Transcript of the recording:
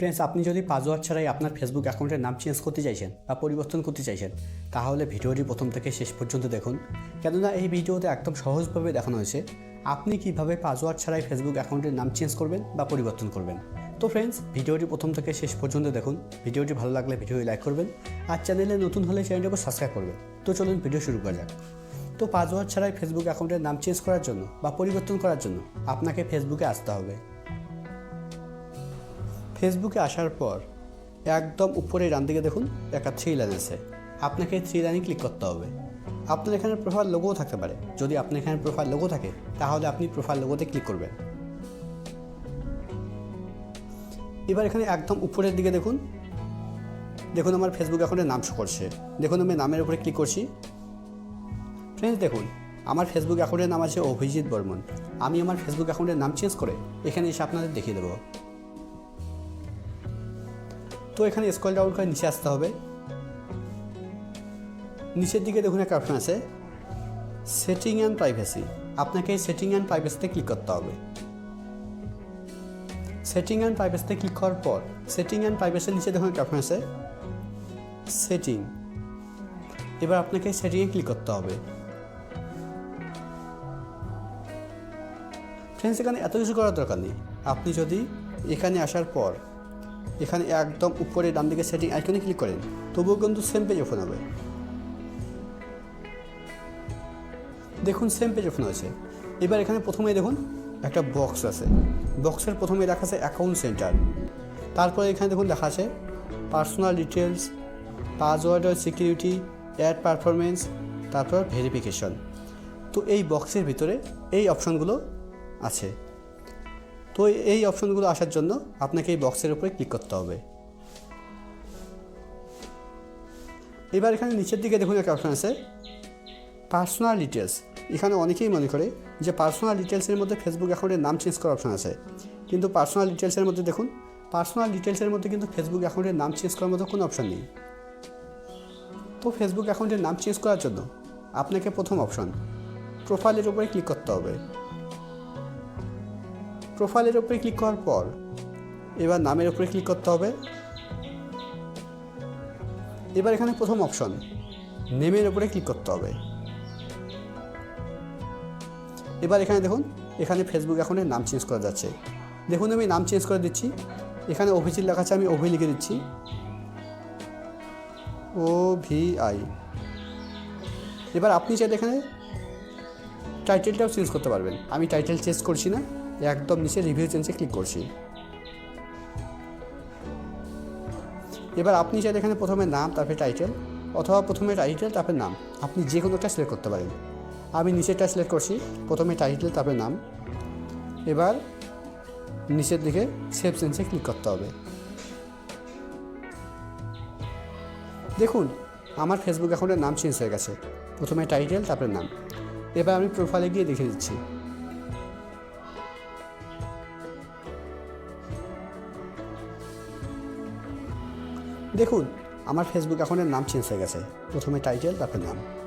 Friends আপনি যদি password ছাড়াই আপনার ফেসবুক অ্যাকাউন্টের নাম চেঞ্জ করতে চাইছেন বা পরিবর্তন করতে চাইছেন, তাহলে ভিডিওটি প্রথম থেকে শেষ পর্যন্ত দেখুন। কেননা এই ভিডিওতে একদম সহজভাবে দেখানো হয়েছে আপনি কীভাবে পাসওয়ার্ড ছাড়াই ফেসবুক অ্যাকাউন্টের নাম চেঞ্জ করবেন বা পরিবর্তন করবেন। তো ফ্রেন্ডস ভিডিওটি প্রথম থেকে শেষ পর্যন্ত দেখুন। ভিডিওটি ভালো লাগলে ভিডিওটি লাইক করবেন আর চ্যানেলে নতুন হলে চ্যানেলটাকে সাবস্ক্রাইব করবেন। তো চলুন ভিডিও শুরু করা যাক। তো পাসওয়ার্ড ছাড়াই ফেসবুক অ্যাকাউন্টের নাম চেঞ্জ করার জন্য বা পরিবর্তন করার জন্য আপনাকে ফেসবুকে আসতে হবে। ফেসবুকে আসার পর একদম উপরে ডান দিকে দেখুন, একটা থ্রি লাইন আছে। আপনাকে থ্রি লাইনে ক্লিক করতে হবে। আপনার এখানে প্রোফাইল লোগোও থাকতে পারে। যদি আপনার এখানে প্রোফাইল লোগো থাকে, তাহলে আপনি প্রোফাইল লোগোতে ক্লিক করবেন। এবার এখানে একদম উপরের দিকে দেখুন। দেখুন আমার ফেসবুক অ্যাকাউন্টের নাম শো করছে। দেখুন আমি নামের উপরে ক্লিক করছি। ফ্রেন্ডস দেখুন, আমার ফেসবুক অ্যাকাউন্টের নাম আছে অভিজিৎ বর্মন। আমি আমার ফেসবুক অ্যাকাউন্টের নাম চেঞ্জ করে এখানে এসে আপনাদের দেখিয়ে দেবো। তো এখানে স্কল ডাউন করে নিচে আসতে হবে। নিচের দিকে দেখুন একটা অপশন আছে। সেটিং অ্যান্ড প্রাইভেসি আপনাকে সেটিং অ্যান্ড প্রাইভেসিতে ক্লিক করতে হবে। সেটিং অ্যান্ড প্রাইভেসিতে ক্লিক করার পর সেটিং অ্যান্ড প্রাইভেসির নিচে দেখুন একটা অপশন আছে। সেটিং এবার আপনাকে সেটিংয়ে ক্লিক করতে হবে। ফ্রেন্ডস এখানে এত কিছু করার দরকার নেই। আপনি যদি এখানে আসার পর এখানে একদম উপরে ডান দিকে সেটিং আইকনে ক্লিক করেন। তবুও কিন্তু সেম পেজ ওপেন হবে। দেখুন সেম পেজ ওপেন হয়েছে। এবার এখানে প্রথমে দেখুন, একটা বক্স আছে। বক্সের প্রথমে দেখা আছে অ্যাকাউন্ট সেন্টার তারপরে এখানে দেখুন দেখা আছে personal details password security add performance তারপর ভেরিফিকেশন তো এই বক্সের ভিতরে এই অপশনগুলো আছে। তো এই অপশনগুলো আসার জন্য আপনাকে এই বক্সের উপরে ক্লিক করতে হবে। এবার এখানে নিচের দিকে দেখুন একটা অপশন আছে পার্সোনাল ডিটেলস এখানে অনেকেই মনে করে যে পার্সোনাল ডিটেলসের মধ্যে ফেসবুক অ্যাকাউন্টের নাম চেঞ্জ করার অপশন আছে। কিন্তু পার্সোনাল ডিটেলসের মধ্যে দেখুন পার্সোনাল ডিটেলসের মধ্যে কিন্তু ফেসবুক অ্যাকাউন্টের নাম চেঞ্জ করার মতো কোনো অপশন নেই। তো ফেসবুক অ্যাকাউন্টের নাম চেঞ্জ করার জন্য আপনাকে প্রথম অপশন প্রোফাইলের উপরে ক্লিক করতে হবে। প্রোফাইলের উপরে ক্লিক করার পর, এবার নামের উপরে ক্লিক করতে হবে। এবার এখানে প্রথম অপশন নেমের উপরে ক্লিক করতে হবে। এবার এখানে দেখুন, এখানে ফেসবুক অ্যাকাউন্টের নাম চেঞ্জ করা যাচ্ছে। দেখুন, আমি নাম চেঞ্জ করে দিচ্ছি। এখানে অভিজিৎ লেখা আছে, আমি অভি লিখে দিচ্ছি। ও ভি আই এবার আপনি চাইলে এখানে টাইটেলটাও চেঞ্জ করতে পারবেন। আমি টাইটেল চেঞ্জ করছি না। একদম নিচে রিভিউ চেঞ্জে ক্লিক করছি। এবার আপনি চাইলে এখানে প্রথমে নাম, তারপরে টাইটেল অথবা প্রথমে টাইটেল তারপরে নাম। আপনি যে কোনোটা সিলেক্ট করতে পারেন। আমি নিচেরটা সিলেক্ট করছি, প্রথমে টাইটেল তারপরে নাম। এবার নিচের দিকে সেভ চেঞ্জে ক্লিক করতে হবে। দেখুন, আমার ফেসবুক অ্যাকাউন্টের নাম চেঞ্জ হয়ে গেছে। প্রথমে টাইটেল তারপরে নাম। এবার আমি প্রোফাইলে গিয়ে দেখে দিচ্ছি দেখুন আমার ফেসবুক অ্যাকাউন্টের নাম চেঞ্জ হয়ে গেছে। প্রথমে টাইটেল তারপর নাম।